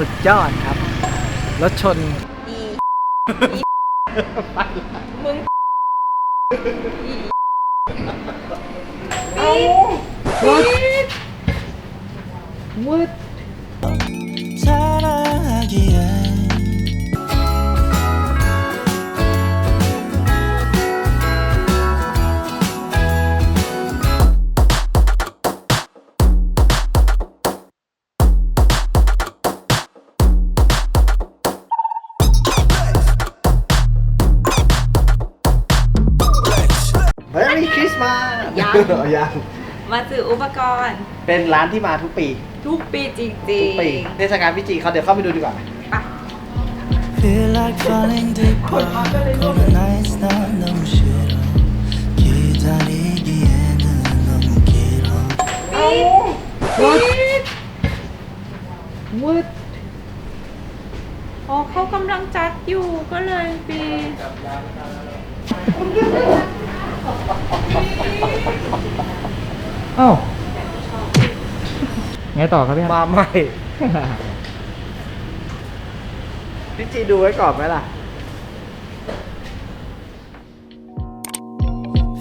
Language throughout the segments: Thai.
สุดยอดครับ รถชน อีอีมึงอีปี๊ดปี๊ดมืด ยัง ยัง มาซื้ออุปกรณ์ เป็นร้านที่มาทุกปี ทุกปีจริง ทุกปี เทศกาลพิจิเขาเดี๋ยวเข้าไปดูดีกว่า ๆอ่ะ Feel like falling deeper Cold nights 난 너무 싫어 기다리기에는 너무 길어 ปี๊ดปี๊ด มืด อ๋อเขากำลังจัดอยู่ก็เลยปีด เ อ้าไงต่อครับพี่มาใหม่ พี่จีดูไว้ก่อนไหมล่ะ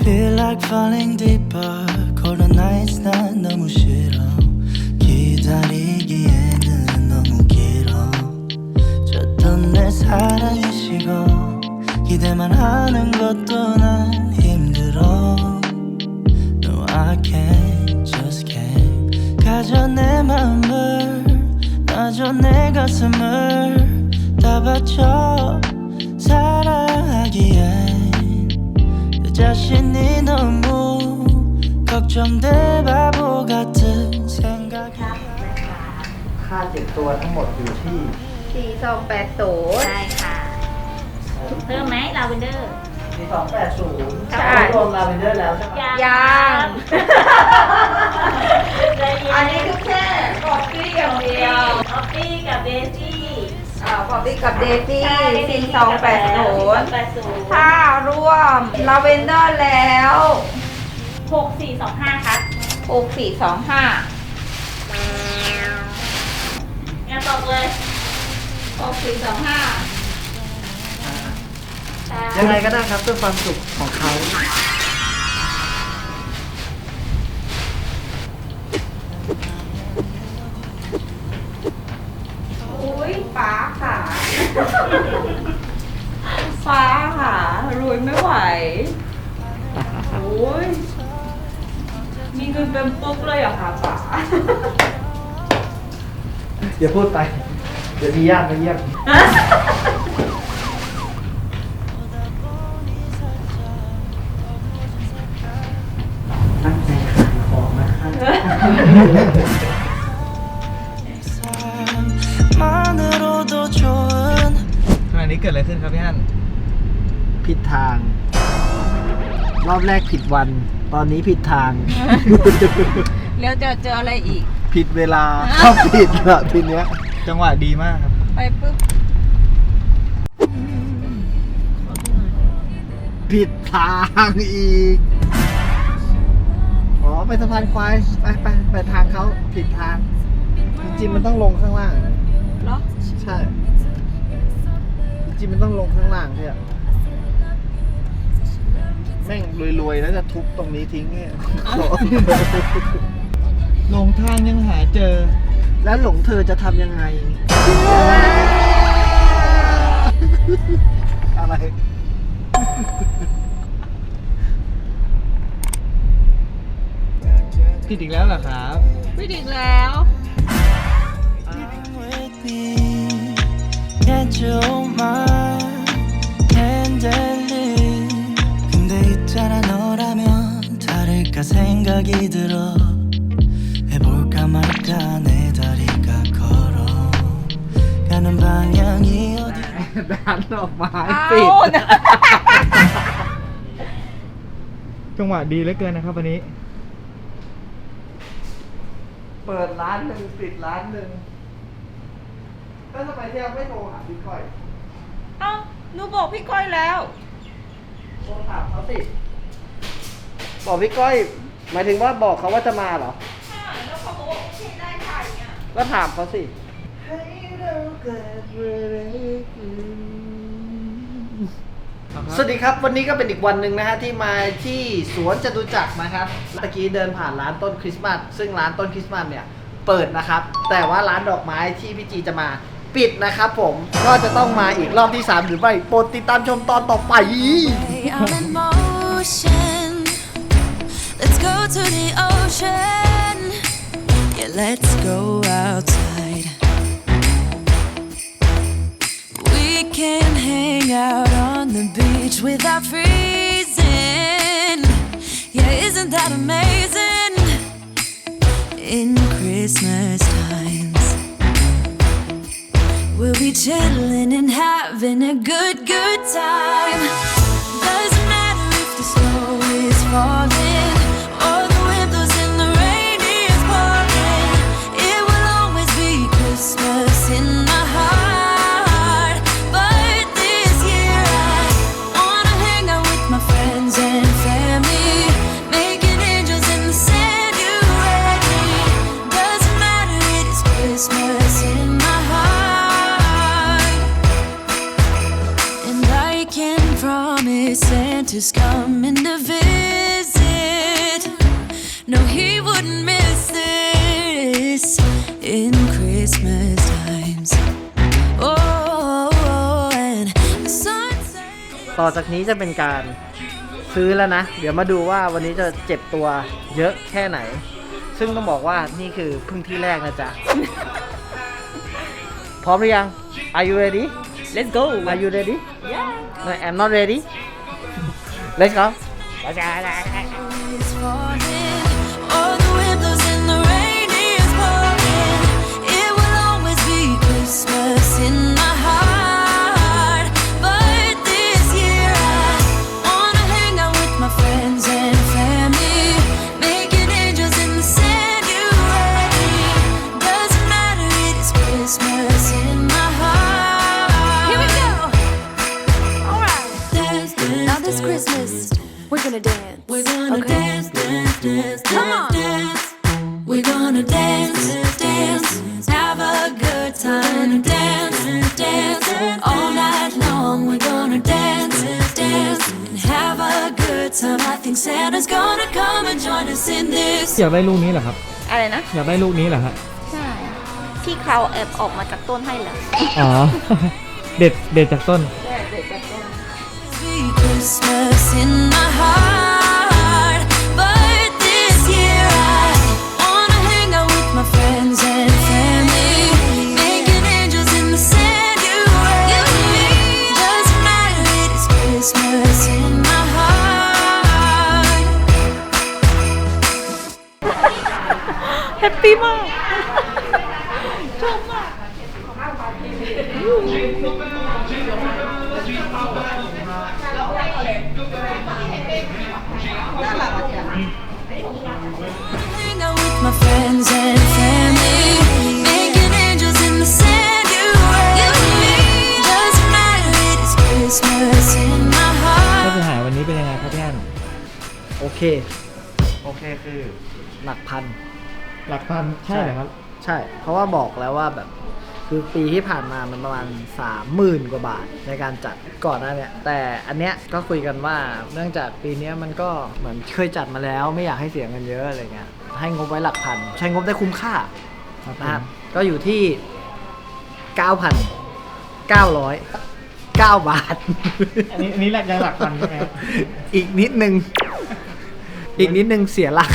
Feel like falling deeper Cold nights 난 너무 싫어 기다리기에는 너무 길어 줬던 내 사랑이 식어 기대만 하는 것도 난 힘들어 No I can't just can't 가져 내 맘을 놔줘 내 가슴을 다 바쳐 사랑하기엔 내 자신이 너무 걱정돼 바보 같은 생각이 ค่าเจ็บตัวทั้งหมดอยู่ที่ สี่สองแปดศูนย์ ใช่ค่ะ เพิ่มไหมลาเวนเดอร์ 4280ใช่ รวมลาเวนเดอร์แล้วใช่ไหมยังใจเย็นอันนี้คือแค่กอฟฟี่อย่างเดียวออฟฟี่กับเบซี่อ่ากอฟฟี่กับเดซี่สี่สองแปดศูนย์แปดศูนย์ถ้ารวมลาเวนเดอร์แล้วหกสี่สองห้าครับ หกสี่สองห้างั้นตอบเลยหกสี่สองห้า ยังไงก็ได้ครับเพื่อความสุขของเขาอุ้ยฟ้าค่ะ ฟ้าค่ะรวยไม่ไหวโอ้ยมีเงินเป็นปุ๊กเลยเหรอคะป๋าอย่าพูดไป เดี๋ยวมีญาติมาเยี่ยม ขณะนี้เกิดอะไรขึ้นครับพี่ฮั่นผิดทาง รอบแรกผิดวัน ตอนนี้ผิดทาง แล้วจะเจออะไรอีก ผิดเวลาก็ผิดละทีเนี้ย จังหวะดีมากครับ ไปปุ๊บผิดทางอีกอ๋อ ไปสะพานควายไปไปไปทางเขาผิดทาง จริงๆมันต้องลงข้างล่าง เหรอใช่ จริงๆมันต้องลงข้างล่างเนี่ยแม่งรวยๆแล้วจะทุบตรงนี้ทิ้งเนี่ยหลงทางยังหาเจอ แล้วหลงเธอจะทำยังไง อะไร ผิดอีกแล้วเหรอครับ ไม่ดึกแล้ว with me Can't you hold my hand and leave 근데 있잖아 너라면 다를까 생각이 들어 해볼까 말까 내 다리가 걸어 가는 방향이 어디 ดันออกมา เอา ปิด นะ จังหวะดีเหลือเกินนะครับวันนี้ เปิดร้านหนึ่งปิดร้านหนึ่งแล้วทำไมเที่ยวไม่โทรหาพี่ก้อยเอ้าหนูบอกพี่ก้อยแล้ว โทรถามเขาสิ บอกพี่ก้อย หมายถึงว่าบอกเขาว่าจะมาเหรอแล้วเขาบอกว่าโอเคได้ค่ะอย่างเงี้ยก็ถามเขาสิ Hater เกิดเรื่องขึ้น สวัสดีครับ วันนี้ก็เป็นอีกวันหนึ่งนะฮะที่มาที่สวนจตุจักรนะครับตะกี้เดินผ่านร้านต้นคริสต์มาสซึ่งร้านต้นคริสต์มาสเนี่ยเปิดนะครับ แต่ว่าร้านดอกไม้ที่พี่จีจะมาปิดนะครับผมก็จะต้องมาอีกรอบที่ 3 หรือไม่โปรดติดตามชมตอนต่อไป I'm in motion. Let's go to the ocean. Yeah, let's go outside. We can hang out on the beach without freezing. Yeah, isn't that amazing? In Christmas times. We'll be chilling and having a good, good time. He wouldn't miss this in Christmas times. Oh, and the sunset. ต่อจากนี้จะเป็นการซื้อแล้วนะ เดี๋ยวมาดูว่าวันนี้จะเจ็บตัวเยอะแค่ไหน ซึ่งต้องบอกว่านี่คือเพึ่งที่แรกนะจ๊ะ พร้อมหรือยัง Are you ready let's go Are you ready yeah No I'm not ready Let's go is falling, ได้ลูกนี้เหรอครับ อะไรนะ อยากได้ลูกนี้เหรอฮะใช่ ที่เขาแอบออกมาจากต้นให้เหรออ๋อ เด็ดเด็ดจากต้น be Christmas in my heart. แฮปปี้มาก Hang out with my friends and family, making angels in the sand. You and me doesn't matter. It is Christmas in my ค่า heart. เสียหายวันนี้เป็นยังไงครับพี่อันโอเค โอเคคือหลักพัน หลักพันใช่เหรอครับ ใช่ เพราะว่าบอกแล้วว่าแบบคือปีที่ผ่านมามันประมาณสามหมื่นกว่าบาทในการจัดก่อนหน้าเนี่ยแต่อันเนี้ยก็คุยกันว่าเนื่องจากปีเนี้ยมันก็เหมือนเคยจัดมาแล้ว ไม่อยากให้เสียเงินเยอะอะไรเงี้ยให้งบไว้หลักพัน ใช้งบได้คุ้มค่าครับผม นะฮะก็อยู่ที่ 9,909 บาท อันนี้อันนี้หลักยังหลักพันใช่ไหมครับอีกนิดนึง อีกนิดนึงเสียหลัก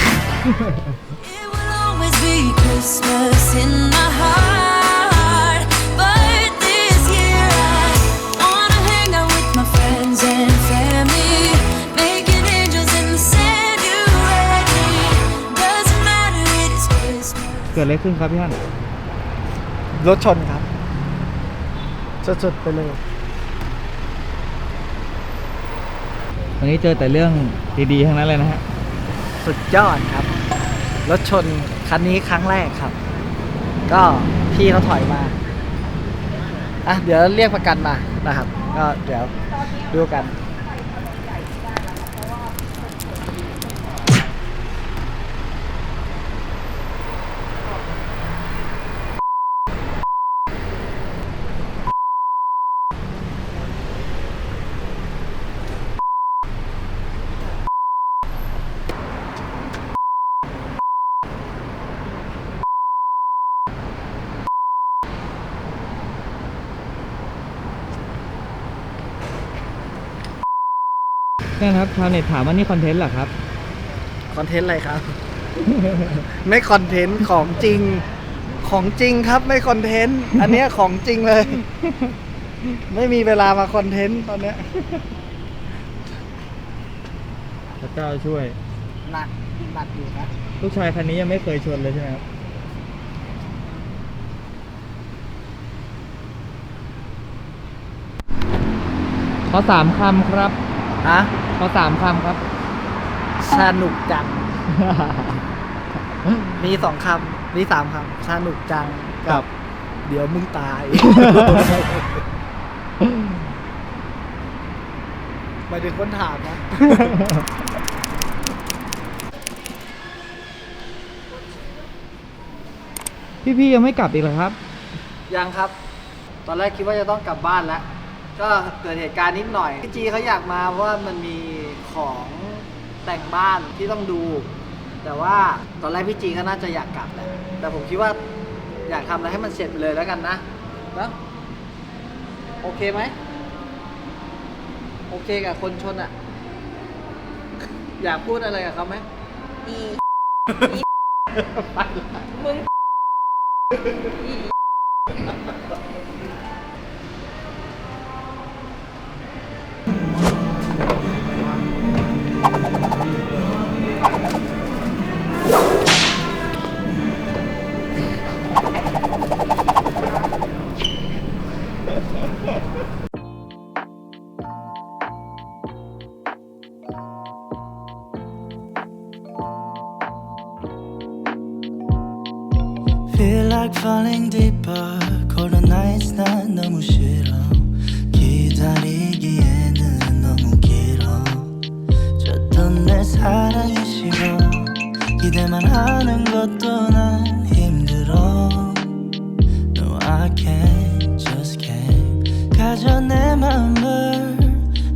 เกิดอะไรขึ้นครับพี่อันรถชนครับสดๆไปเลย วันนี้เจอแต่เรื่องดีๆ ทั้งนั้นเลยนะฮะ สุดยอดครับ รถชน คันนี้ครั้งแรกครับ ก็พี่เขาถอยมาอะเดี๋ยวเรียกประกันมานะครับ ก็เดี๋ยวดูกัน นั่นครับชาวเน็ตถามว่านี่คอนเทนต์เหรอครับ คอนเทนต์อะไรครับ ไม่คอนเทนต์ของจริงของจริงครับไม่คอนเทนต์อันเนี้ยของจริงเลย ไม่มีเวลามาคอนเทนต์ตอนเนี้ยพระเจ้าช่วย หนักหนักอยู่นะลูกชายคันนี้ยังไม่เคยชนเลยใช่ไหมครับ ขอสามคำครับ ฮะขอสามคำครับ สนุกจัง มีสองคำมีสามคำสนุกจังครักับ เดี๋ยวมึงตาย หมายถึงคนถามนะ พี่ๆยังไม่กลับอีกเหรอครับ ยังครับ ตอนแรกคิดว่าจะต้องกลับบ้านแล้ว ก็เกิดเหตุการณ์นิดหน่อยพี่จีเขาอยากมาเพราะว่ามันมีของแต่งบ้านที่ต้องดู แต่ว่าตอนแรกพี่จีก็น่าจะอยากกลับแหละแต่ผมคิดว่าอยากทำอะไรให้มันเสร็จไปเลยแล้วกันนะแล้วโอเคไหมโอเคกับคนชนอะ อยากพูดอะไรกับเขาไหมอีไปละมึง Feel like falling deeper. Cold nights 난 너무 싫어. 기다리기에는 너무 길어. 줬던 내 사랑이 식어. 기대만 하는 것도 난 힘들어. No I can't just can't. 가져 내 맘을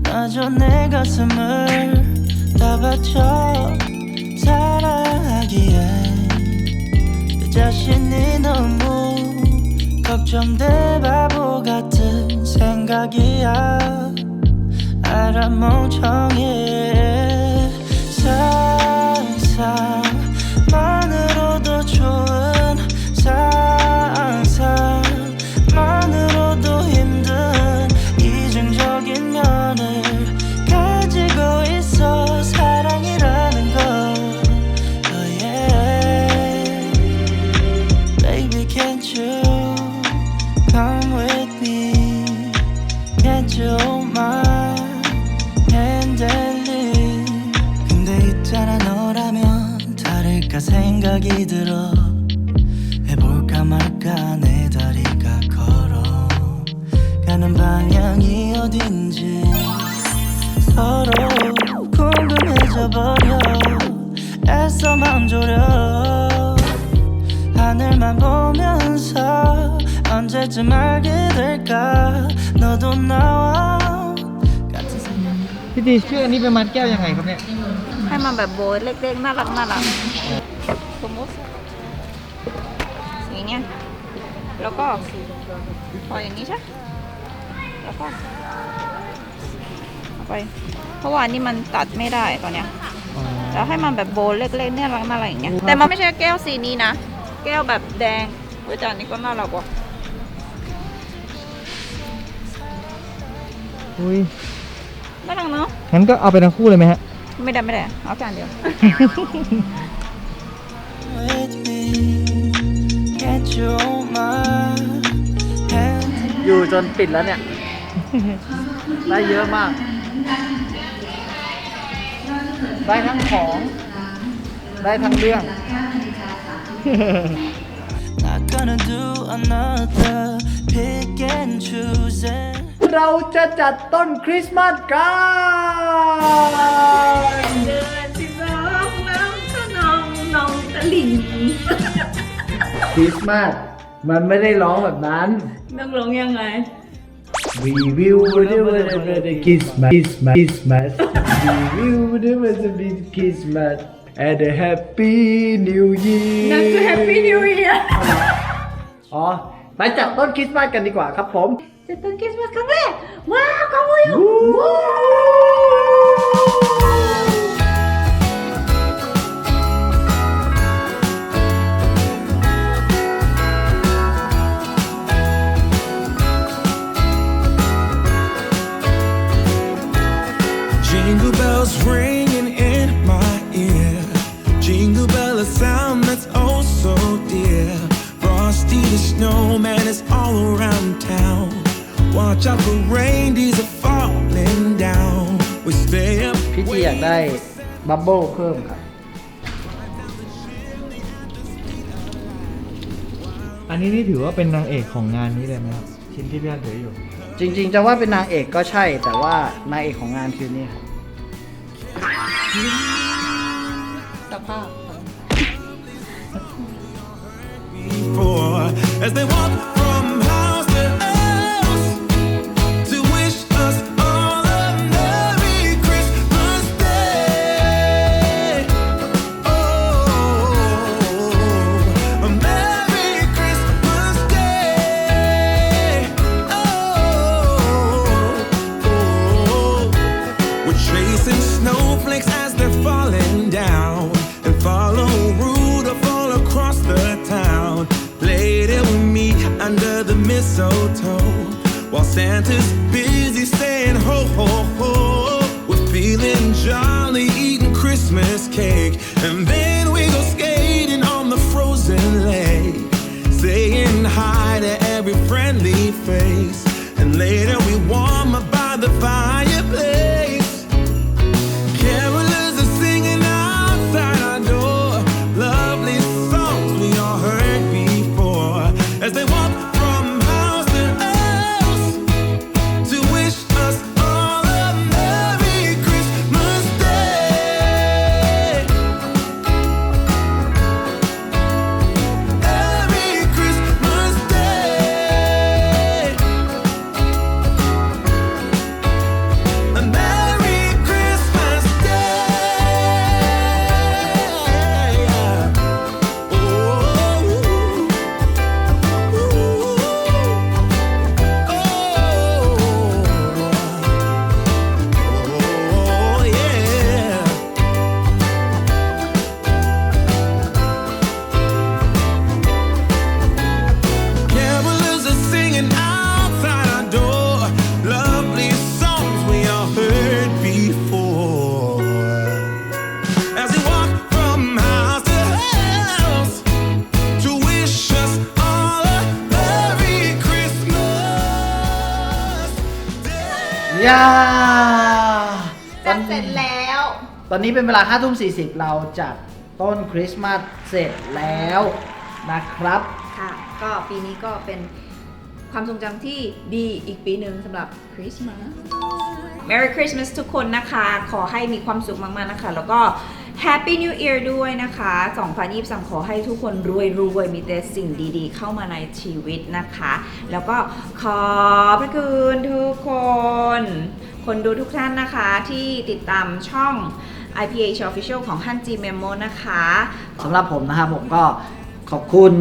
놔줘 내 가슴을. 다 바쳐 사랑하기에 내 자신이 너무 걱정돼 바보 같은 생각이야. 알아 멍청해 해볼까 말까 내 다리가 걸어 가는 방향이 어딘지 서로 궁금해져 버려 애써 맘 졸여 하늘만 보면서 언제쯤 알게 될까 너도 나와 같은 생각 พี่ตีชื่ออันนี้เป็นมัดแก้วยังไงครับเนี่ย ให้มันแบบโบยเล็กๆ น่ารักน่ารักสมมติอย่างเงี้ย แล้วก็พออย่างนี้ใช่แล้วก็เอาไป เพราะว่าอันนี้มันตัดไม่ได้ตอนเนี้ยจะให้มันแบบโบนเล็กๆเนี่ยรักน่ารักอย่างเงี้ยแต่มันไม่ใช่แก้วสีนี้นะ แก้วแบบแดงเว้ยแต่อันนี้ก็น่ารักว่ะอุ้ยน่ารักเนาะงั้นก็เอาไปทั้งคู่เลยไหมฮะ ไม่ได้ไม่ได้เอาจานเดียว อยู่จนปิดแล้วเนี่ย ได้เยอะมาก ได้ทั้งของ ได้ทั้งเรื่อง Not gonna do another pick and choosing เราจะจัดต้นคริสต์มาสกันเดินสิร้องน้ำก็นองนองตะลิงค ริสต์มาสมันไม่ได้ร้องแบบนั้นนักร้องยังไง We will never the Christmas Christmas Christmas We will never the Christmas and a Happy New Year นั่นคือ Happy New Year อ๋อไปจัดต้นคริสต์มาสกันดีกว่าครับผม จะต้นคริสต์มาสครั้งแรก ว้าวขโมย Woo! บับเบิลเพิ่มครับ อันนี้นี่ถือว่าเป็นนางเอกของงานนี้เลยไหมครับชิ้นที่พี่อันถืออยู่ จริง ๆ จะว่าเป็นนางเอกก็ใช่ แต่ว่านางเอกของงานคือนี่ครับสภาพ before as they walk mistletoe while Santa's busy saying ho ho อนนี้เป็นเวลา5ทุ่ม40 เราจัดต้นคริสต์มาสเสร็จแล้วนะครับ ค่ะ ก็ปีนี้ก็เป็นความทรงจำที่ดีอีกปีหนึ่งสำหรับคริสต์มาส Merry Christmas ทุกคนนะคะ ขอให้มีความสุขมากๆนะคะ แล้วก็ Happy New Year ด้วยนะคะ 2023 ขอให้ทุกคนรวยรวยมีแต่สิ่งดีๆ เข้ามาในชีวิตนะคะ แล้วก็ขอบพระคุณทุกคน คนดูทุกท่านนะคะที่ติดตามช่อง IPH Official ของ Hanji Memo นะคะสำหรับผมนะครับผมก็ขอบคุณ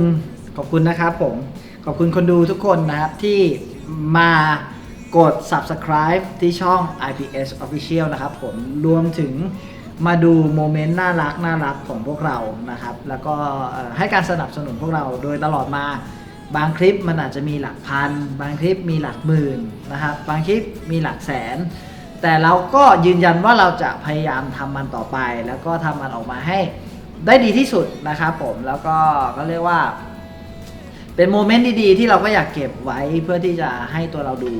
ขอบคุณนะครับผม ขอบคุณคนดูทุกคนนะครับ ที่มากด subscribe ที่ช่อง IPS Official นะครับผมรวมถึงมาดูโมเมนต์น่ารักน่ารักของพวกเรานะครับ แล้วก็ให้การสนับสนุนพวกเราโดยตลอดมา บางคลิปมันอาจจะมีหลักพัน บางคลิปมีหลักหมื่นนะครับ บางคลิปมีหลักแสน แต่เราก็ยืนยันว่าเราจะพยายามทำมันต่อไป แล้วก็ทำมันออกมาให้ได้ดีที่สุดนะครับผมแล้วก็ก็เรียกว่า เป็นโมเมนต์ดีๆ ที่เราก็อยากเก็บไว้เพื่อที่จะให้ตัวเราดู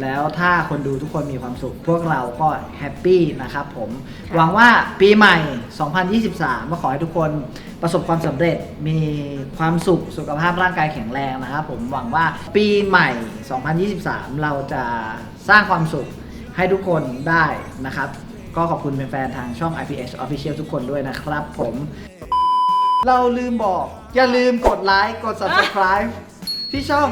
แล้วถ้าคนดูทุกคนมีความสุข พวกเราก็แฮปปี้นะครับผมหวังว่าปีใหม่ 2023ก็ขอให้ทุกคนประสบความสำเร็จมีความสุขสุขภาพร่างกายแข็งแรงนะครับผมหวังว่าปีใหม่ 2023 เราจะสร้างความสุข ให้ทุกคนได้นะครับ ก็ขอบคุณแฟนๆทางช่อง IPS Official ทุกคนด้วยนะครับผม เราลืมบอก อย่าลืมกดไลค์กด subscribe ที่ช่อง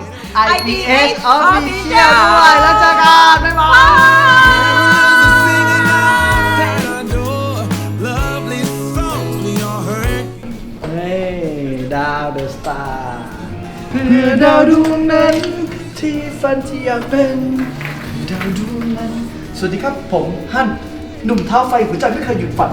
IPS Official ด้วยแล้วเจอกันบ๊ายบาย Singing outside our door. Lovely songs we all heard เฮ้ยดาวเดอะสตาร์เพื่อดาวดวงนั้นที่ฝันที่อยากเป็นดาวดวงนั้น สวัสดีครับผมฮั่นหนุ่มเท้าไฟหัวใจไม่เคยหยุดฝัน